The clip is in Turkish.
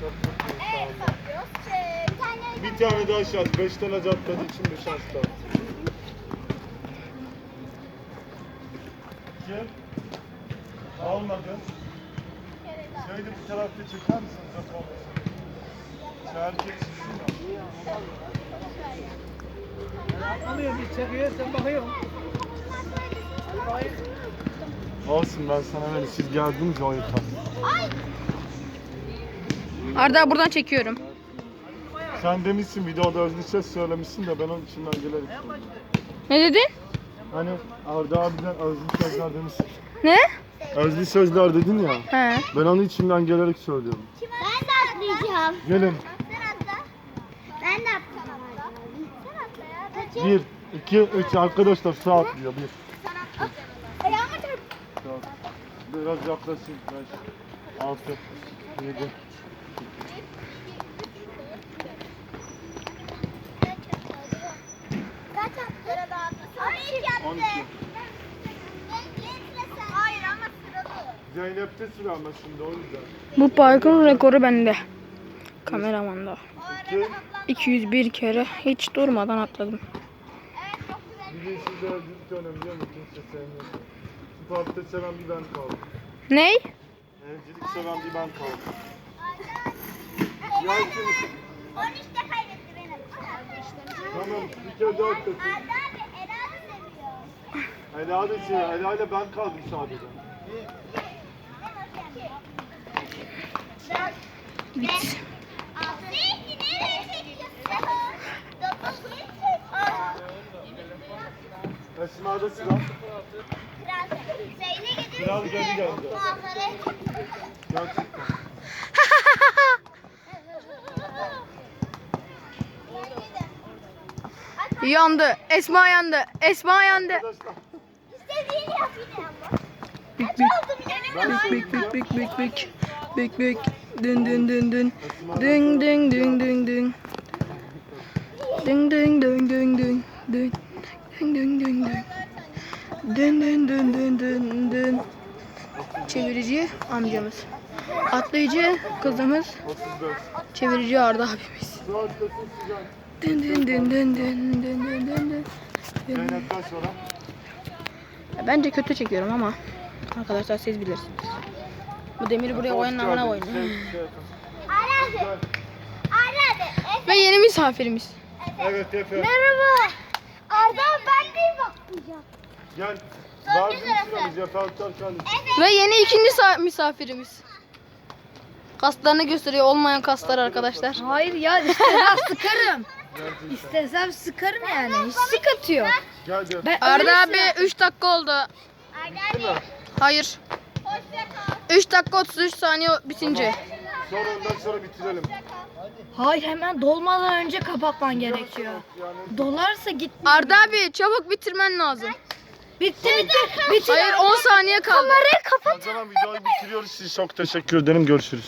Çok mutluyum sağ Evet olun. bakıyoruz. Bir tane daha şans. Beş tane atladığı için bir şans daha. Kim? Almadı. kere daha. Şöyle bir tarafta? Zat olmasın. Şu erkek sizin ya. Alıyor bir çekiyor sen bakıyorsun. Olsun ben sana öyle siz geldiniz ya o yeter. Ay! Arda buradan çekiyorum. Sen demişsin videoda özlü ses söylemişsin de ben onun içinden gelerek. Ne dedin? Hani Arda abiden özlü sözler demişsin. Ne? Özlü sözler dedin ya. He. Ben onu içimden gelerek söylüyorum. Ben de atlayacağım. Gelin. Ben de atlayacağım. Sen atla ya. Kaçın. Bir, iki, üç arkadaşlar sağ atlıyor. Bir, Sen atla. Ayağımı çarp. Biraz yaklaşın. Beş, altı, yedi. Zeynep'te sıra ama şimdi o yüzden. Bu parkın rekoru bende. Kameramanda. 201 kere hiç durmadan atladım. Bilinçsizler bir dönem biliyor musun? Kimse sevmiyor. Sportta seven bir ben kaldım. Ney? Evcilik seven bir ben kaldım. Arda. Yalçın. 13'te kaybetti benim. Tamam bir kere daha atlasın. Arda abi Ela seviyor. Ela da şey, Ela ile ben kaldım sadece. Bit. Altı. nereye çekiyorsun? Dokuz. Aa. Esma'da sıra. Kral. Zeyn'e gidiyor. Kral geri geldi. Muammer'e. Gerçekten. Yandı. Esma yandı. Esma yandı. İstediğini yap yine ama. Bik bik. Bik bik bik bik bik. Bik bik. Dün dün dün dün. Dün dün dün dün dün. Dün dün dün dün dün. Dün dün dün dün dün. Dün dün dün dün dün dün. Çevirici amcamız. Atlayıcı kızımız. Çevirici Arda abimiz. Dın dın dın dın dın dın dın dın. Zeynep'ten sonra. Bence kötü çekiyorum ama arkadaşlar siz bilirsiniz. Bu demiri buraya koyun amına koyun. Şey, şey. Ve yeni misafirimiz. Evet Efe. Merhaba. Arda ben de bakmayacağım. Gel. Ve yeni ikinci sa- misafirimiz. Kaslarını gösteriyor olmayan kaslar arkadaşlar. Hayır ya istesem sıkarım. İstesem sıkarım yani. Hiç. Gel gel. Ben Arda abi sıra- 3 dakika oldu. Arda abi. Hayır. Hoşça kal. 3 dakika 33 saniye bitince. Sonra ondan sonra bitirelim. Hayır hemen dolmadan önce kapatman gerekiyor. Dolarsa git. Arda abi çabuk bitirmen lazım. Bitti bitti. Bitti. Hayır 10 saniye kaldı. o zaman videoyu bitiriyoruz. Size çok teşekkür ederim. Görüşürüz.